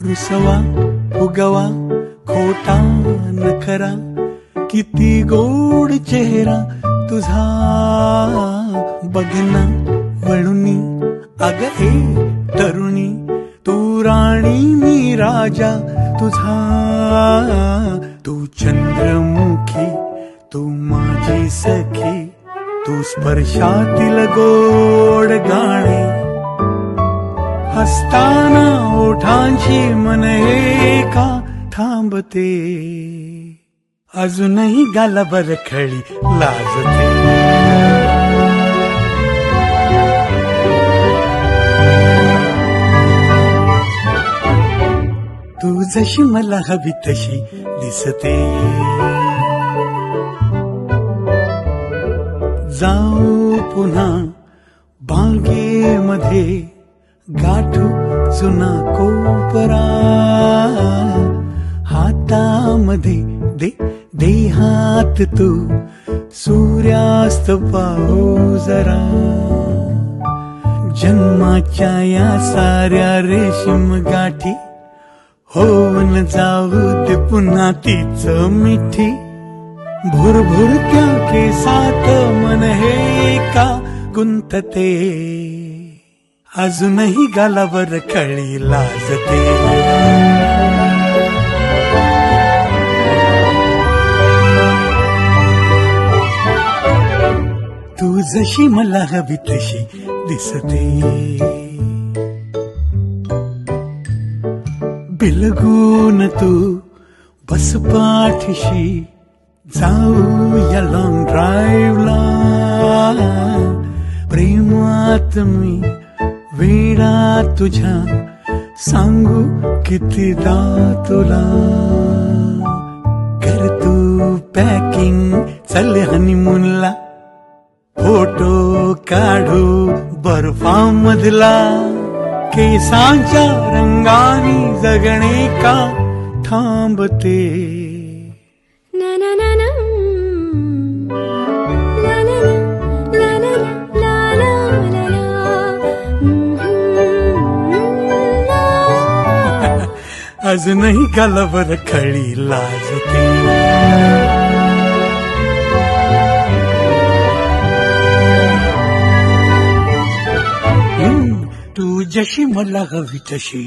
रुसवा फुगवा खोटा नखरा किती गोड चेहरा तुझा. बघना वळुनी अग ए तरुणी तू राणी मी राजा तुझा. तू चंद्रमुखी तू माझी सखी तू स्पर्शातील गोड ओठांची मन एका थांबते? अजूनही गालावर खळी लाजते. तू जशी मला हवी तशी दिसते. जाऊ पुन्हा बागेमध्ये गाठू जुना कोपरा हातामध्ये दे दे हात तू सूर्यास्त पाहो जरा. जन्माच्या या साऱ्या रेशीम गाठी होऊन जाऊ दे पुन्हा तीच मिठी. भुरभुर त्या केसात मन हे का गुंतते? अजूनही गालावर कळी लाजते. तू जशी मला हवी तशी दिसते. बिलगून तू बस पाठीशी जाऊ या लॉंग ड्राईव्हला प्रेमात मी वेडा तुझ्या सांगू कितीदा तुला? कर तू पॅकिंग चल हनीमूनला फोटो काढू बर्फामधला. केसांच्या रंगानी जगणे का? थांबते. अजूनही गालावर खळी लाजते तू जशी मला हवी तशी